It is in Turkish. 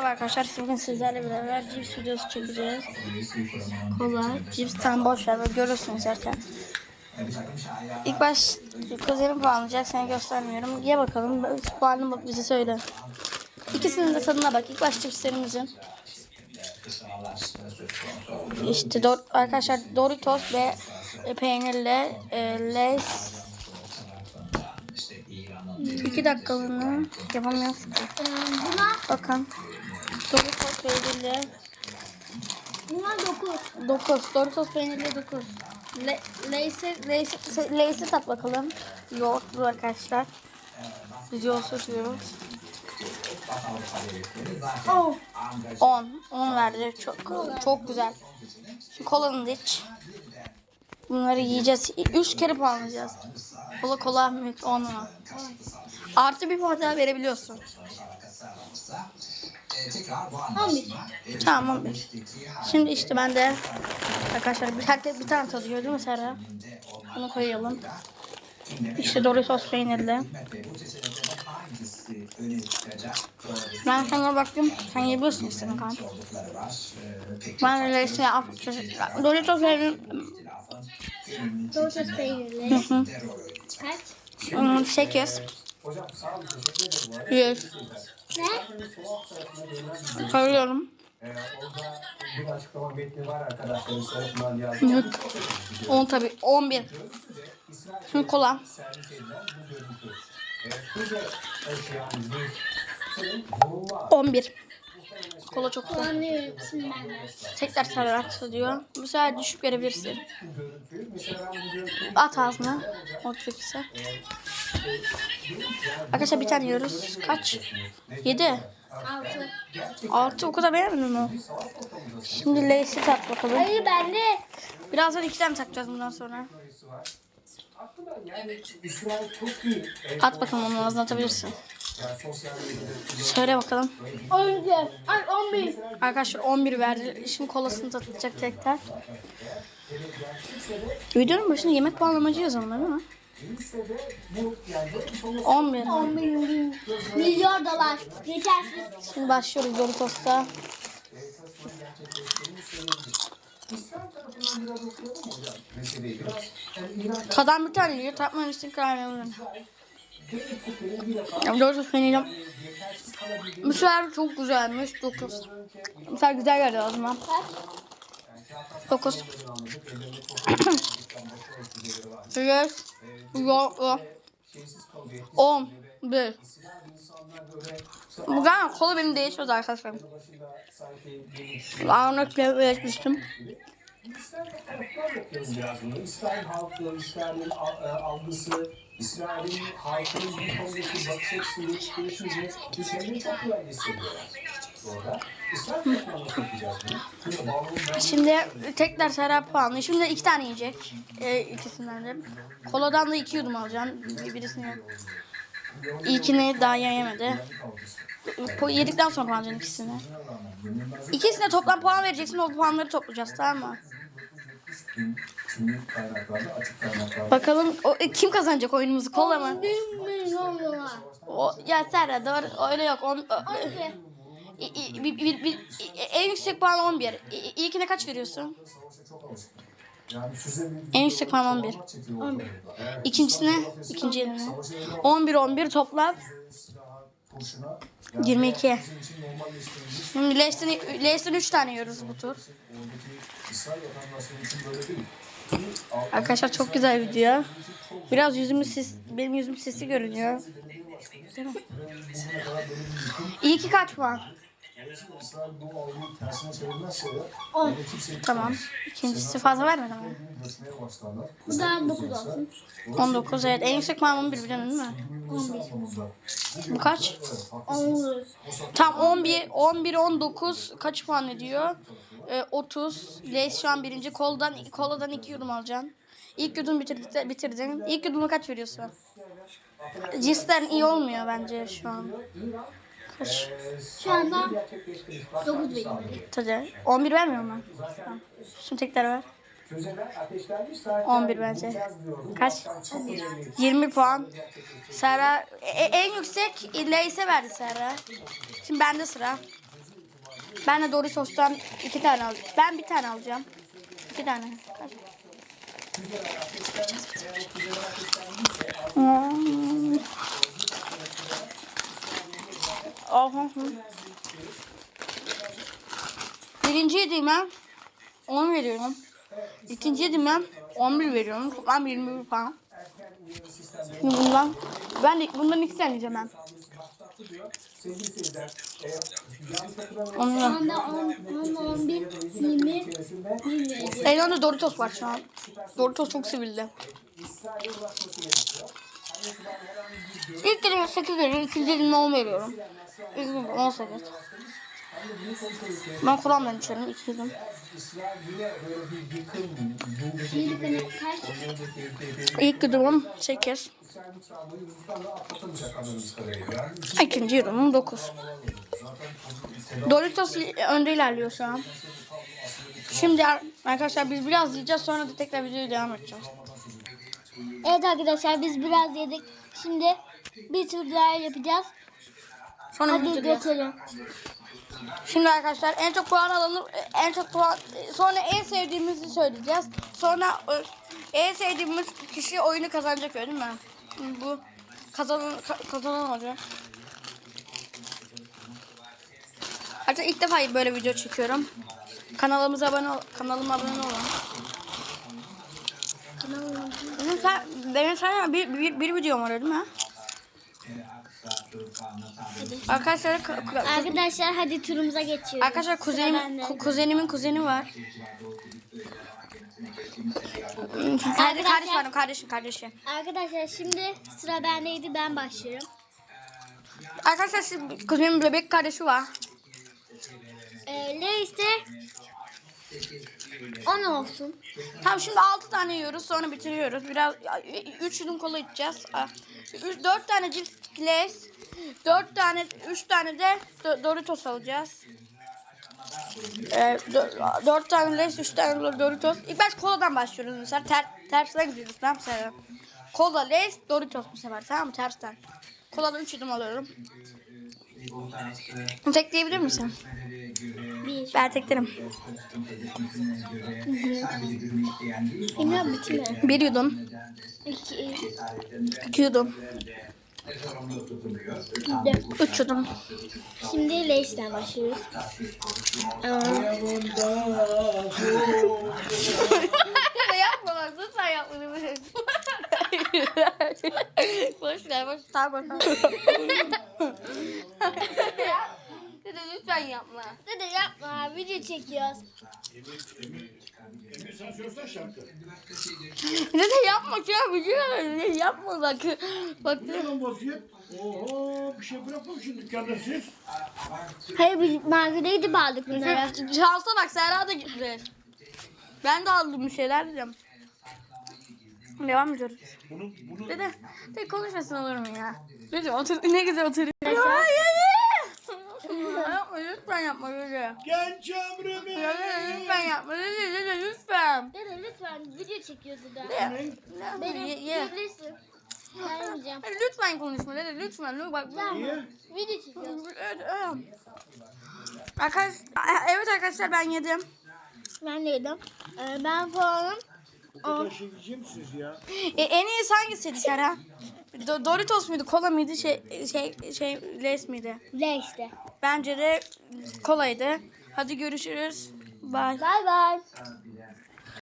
Merhaba arkadaşlar bugün sizlerle beraber cips videosu çekeceğiz. Kola, cips tam boş ver görürsünüz zaten. İlk baş kuzenim puanlayacak seni göstermiyorum. Ye bakalım puanını bak bize söyle. İkisinin de tadına bak. İlk baş cipslerimizin. İşte do- arkadaşlar Doritos ve peynirle e, Lay's İki dakikalığını yapamıyoruz. Buna, Bakın. Doritos peynirli buna 9. 9. Doritos peynirli 9. Le Lay's'i Lay's'i Lay's'i tat bakalım. Yoğurtlu arkadaşlar. Biz yoğurt. Oh. 10. 10 verdi. Çok çok güzel. Şu kolanı iç. Bunları yiyeceğiz. 3 kere puanlayacağız. Kola kola mülk 10 mu? Artı bir puan daha verebiliyorsun. 11. Tamam 11. Şimdi işte ben de arkadaşlar bir herkes bir tane tadıyor değil mi Serra? Bunu koyalım. İşte Doritos peynirli. Ben sana baktım. Sen yiyebiliyorsun istedim kanka. Ben öyle işte Doritos peynirli. Doritos peynirli. Hı hı. Kaç? 8. 100. Ne? Koyuyorum. Ee, orada bir açıklama metni var arkadaşlar tarafından yazılan. Yük. 10 tabi. 11. Şimdi kola. servis edilen bu görüntü. Ee, Füze taşıyan bir bulunma 11. Kola çok güzel. Puanlıyorum şimdi ben de. Tekrar diyor. Bu sefer düşük verebilirsin. görüntü. Mesela ben bu görüntüyü At ağzına. Oturursa. Arkadaşlar bir tane yiyoruz. Kaç? 7. 6. 6 o kadar beğenmedin mi? Şimdi Lay's'i tat bakalım. Hayır bende. Birazdan iki tane takacağız bundan sonra. At bakalım onun ağzına atabilirsin. Söyle bakalım. 11. Ay 11. Arkadaşlar 11 verdi. Şimdi kolasını tatacak tekrar. Videonun başında yemek puanlamacı yazalım değil mi? Listede bu yani görmüş olması 11. 11 milyon. Milyon dolar. Yetersiz. Şimdi başlıyoruz Doritos'ta. Tadan bir tane yiyor. Defa Ya Doritos Bu sefer çok güzelmiş. 9. Bu sefer güzel geldi ağzıma. 9. Yes. Yoğurtlu. 10. 1. Bu galiba kola benim değişmez arkadaşlar. bakıyoruz biraz bunu. İsrail İsrail'in halkının bu konudaki bakış açısı, psikolojisi bu şeyleri çok güvenli. Şimdi tekrar Serap puanlı. Şimdi iki tane yiyecek. Ee, ikisinden de. Koladan da iki yudum alacağım. Bir- Birisini. İlkini daha yemedi. Bu yedikten sonra puanlayacaksın ikisini. İkisine toplam puan vereceksin. O puanları toplayacağız tamam mı? Bakalım o, e, kim kazanacak oyunumuzu? Kola mı? 11 milyon dolar. O, ya Serra doğru öyle yok. On, o- 12. i- i- bir- bir- bir- en yüksek puan 11. İ- i- İlkine kaç veriyorsun? En yüksek puan 11. çekiyor ortada. Eğer İkincisine, ikinci eline. 11 11 toplam silaha, kurşuna 22. bizim için normalleştirilmiş Şimdi Leicester Leicester 3 tane yiyoruz bu tur. Arkadaşlar çok güzel video. Biraz yüzümüz sis, benim yüzüm sesi görünüyor. İyi ki kaç puan? İsrail bu algıyı tersine çevirmezse de On. öyle kimseyi Tamam. İkincisi fazla vermedi ama. başlarlar. Bu da 9 olsun. 19 evet. En yüksek puan 11 biliyorsun değil mi? 11. sonunda. Bu kaç? Evet, haklısın. 10. Tam 11, 11, 19 kaç puan ediyor? Ee, 30. Leys şu an birinci. Koldan, koladan 2 yudum alacaksın. İlk yudum bitirdin. bitirdin. İlk yudumu kaç veriyorsun? Cisten iyi olmuyor bence şu an. Kaç? Şu anda 9 veriyorum. Tabii. 11 vermiyor mu? Tamam. Şimdi tekrar ver. Füzeler ateşlenmiş zaten. 11 bence. Kaç? Çok önemli. 20 puan. Serra e- en yüksek Leys'e verdi Serra. Şimdi bende sıra. Ben de Doritos'tan iki tane alacağım. Ben bir tane alacağım. İki tane. Hmm. Birinci yediğime 10 veriyorum. İkinci yediğime 11 veriyorum. Toplam 21 puan. Şimdi bundan, ben bundan iki tane yiyeceğim ben. Ondan. Anda 10, 10, 11, 20, içerisinde 20. Elimde Doritos var şu an. Doritos çok sevildi. İlk dilime 8 veriyorum, ikinci dilime 10 veriyorum. Dilime 18. Ben kullanmıyorum içerim, kaç? İlk dilimim 8. İsrail mutfağı bu Yunanistan'da atlatılmayacak anladığımız kadarıyla. İkinci dilimim 9. Doritos önde ilerliyor şu an. Şimdi arkadaşlar biz biraz yiyeceğiz sonra da tekrar videoya devam edeceğiz. Evet arkadaşlar biz biraz yedik. Şimdi bir tur daha yapacağız. Sonra Hadi geçelim. Şimdi arkadaşlar en çok puan alanı en çok puan sonra en sevdiğimizi söyleyeceğiz. Sonra e, en sevdiğimiz kişi oyunu kazanacak öyle mi? Bu kazanan ka- kazanan olacak. Artık ilk defa böyle video çekiyorum. Kanalımıza abone ol, kanalıma abone olun. Benim, sen, benim sana bir, bir, bir videom var öyle mi? Arkadaşlar ka- ka- Arkadaşlar hadi turumuza geçiyoruz. Arkadaşlar kuzenim, ku- kuzenimin kuzeni var. Kardeş, kardeş var kardeşim kardeşim. Arkadaşlar şimdi sıra bendeydi ben başlıyorum. Arkadaşlar şimdi kuzenimin bebek kardeşi var. Ee, de 10 olsun. Tamam şimdi 6 tane yiyoruz sonra bitiriyoruz. Biraz 3 yudum kola içeceğiz. 4 tane cips Lays, 4 tane 3 tane de Do- Doritos alacağız. Ee, 4 tane Lays, 3 tane Doritos. İlk baş koladan başlıyoruz mesela. Ter, tersten gidiyoruz tamam mı? Kola, Lays, Doritos bu sefer tamam mı? Tersten. Koladan 3 yudum alıyorum. Tekleyebilir misin? Bir. Ben teklerim. Bilmiyorum bitti mi? Bir yudum, İki. iki yudum, üç yudum. Şimdi Lay's'ten başlıyoruz. Ne yapma lan lütfen yapma boş ver boş tamam. Dede lütfen yapma. Dede yapma video çekiyoruz. Dede yapma an biliyor musun? Yapma bak. Bak. Lan vaziyet. Oho bir şey bırakmamışsın dükkanda siz. Hayır biz markete aldık bunları. Şansa bak Serra da gitti. Ben de aldım bir şeyler dedim. Devam ediyoruz. Bunu, bunu Dede, dede konuşmasın olur mu ya? Lütfen otur, ne güzel oturuyor. Hayır. Yapma lütfen yapma dede. genç ömrümü. Dede lütfen yapma dede dede lütfen. Dede lütfen video çekiyoruz dede. Dede, Benim ye, ye. bilirsin. Ben yemeyeceğim. Lütfen konuşma dede lütfen. Lütfen bak. Niye? Video evet. Arkadaş, evet arkadaşlar ben yedim. Ben de yedim. Ee, ben puanım Bu kadar şey siz ya. E, en iyisi hangisiydi Serha? Do- Doritos muydu, kola mıydı, şey şey şey Lays miydi? Lay's'te. Bence de kolaydı. Hadi görüşürüz. Bye. Bay bay.